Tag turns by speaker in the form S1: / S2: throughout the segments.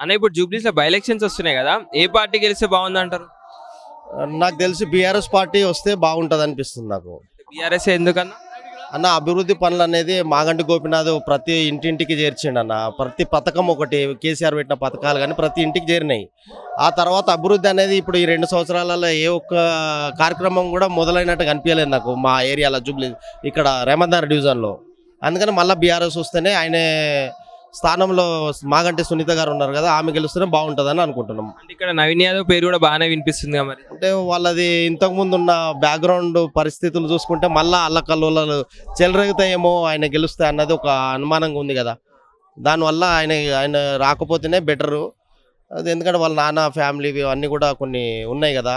S1: అన్న ఇప్పుడు జూబ్లీస్లో by elections వస్తున్నాయి కదా ఏ పార్టీ గెలిస్తే బాగుంది అంటారు
S2: నాకు తెలిసి బీఆర్ఎస్ పార్టీ వస్తే బాగుంటుంది అనిపిస్తుంది నాకు.
S1: బీఆర్ఎస్ ఎందుకన్నా?
S2: అన్న అభివృద్ధి పనులు అనేది మాగంటి గోపినాథ్ ప్రతి ఇంటింటికి చేర్చిండు అన్న. ప్రతి పథకం ఒకటి కేసీఆర్ పెట్టిన పథకాలు కానీ ప్రతి ఇంటికి చేరినాయి. ఆ తర్వాత అభివృద్ధి అనేది ఇప్పుడు ఈ రెండు సంవత్సరాలలో ఏ ఒక్క కార్యక్రమం కూడా మొదలైనట్టు కనిపించలేదు నాకు మా ఏరియాలో జూబ్లీ ఇక్కడ రేమందార్ డివిజన్లో. అందుకని మళ్ళీ బీఆర్ఎస్ వస్తేనే ఆయన స్థానంలో మాగంటి సునీత గారు ఉన్నారు కదా ఆమె గెలుస్తేనే బాగుంటుందని అనుకుంటున్నాం.
S1: ఇక్కడ నవీన్ యాదవ్ పేరు కూడా బాగానే వినిపిస్తుంది మరి.
S2: అంటే వాళ్ళది ఇంతకుముందు ఉన్న బ్యాక్గ్రౌండ్ పరిస్థితులు చూసుకుంటే మళ్ళా అల్లకల్లోలాలు చెలరేగుతాయేమో ఆయన గెలుస్తాయి అన్నది ఒక అనుమానంగా ఉంది కదా. దానివల్ల ఆయన ఆయన రాకపోతేనే బెటరు అది ఎందుకంటే వాళ్ళ నాన్న ఫ్యామిలీ అన్నీ కూడా కొన్ని ఉన్నాయి కదా.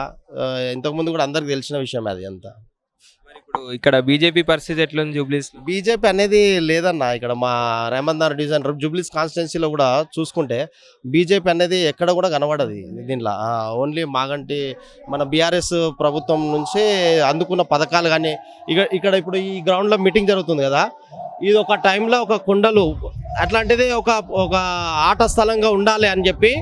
S2: ఇంతకుముందు కూడా అందరికి తెలిసిన విషయం అది అంతా.
S1: ఇప్పుడు ఇక్కడ బీజేపీ పరిస్థితి ఎట్లుంది జూబ్లీస్
S2: బీజేపీ అనేది లేదన్న ఇక్కడ మా రేమందార్ డివిజన్ జూబ్లీస్ కాన్స్టిట్యున్సీలో కూడా చూసుకుంటే బీజేపీ అనేది ఎక్కడ కూడా కనబడదు దీనిలో. ఓన్లీ మాగంటి మన బీఆర్ఎస్ ప్రభుత్వం నుంచి అందుకున్న పథకాలు కానీ ఇక ఇక్కడ ఇప్పుడు ఈ గ్రౌండ్లో మీటింగ్ జరుగుతుంది కదా. ఇది ఒక టైంలో ఒక కుండలు అట్లాంటిది ఒక ఒక ఆట స్థలంగా ఉండాలి అని చెప్పి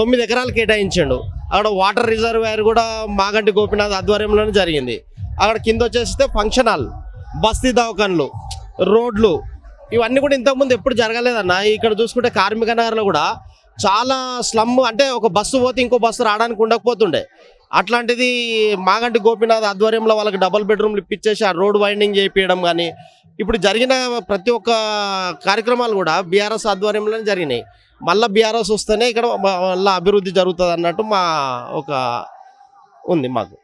S2: తొమ్మిది ఎకరాలు కేటాయించాడు. అక్కడ వాటర్ రిజర్వాయర్ కూడా మాగంటి గోపినాథ్ ఆధ్వర్యంలోనే జరిగింది. అక్కడ కింద వచ్చేస్తే ఫంక్షన్ హాల్ బస్తీ దవాఖాన్లు రోడ్లు. ఇవన్నీ కూడా ఇంతకుముందు ఎప్పుడు జరగలేదన్న. ఇక్కడ చూసుకుంటే కార్మిక నగర్లో కూడా చాలా స్లమ్ అంటే ఒక బస్సు పోతే ఇంకో బస్సు రావడానికి ఉండకపోతుండే. అట్లాంటిది మాగంటి గోపినాథ్ ఆధ్వర్యంలో వాళ్ళకి డబుల్ బెడ్రూమ్లు ఇప్పించేసి ఆ రోడ్ వైండింగ్ చేయించడం కానీ ఇప్పుడు జరిగిన ప్రతి ఒక్క కార్యక్రమాలు కూడా బీఆర్ఎస్ ఆధ్వర్యంలోనే జరిగినాయి. మళ్ళీ బీఆర్ఎస్ వస్తేనే ఇక్కడ మళ్ళీ అభివృద్ధి జరుగుతుంది అన్నట్టు మా ఒక ఉంది మాకు.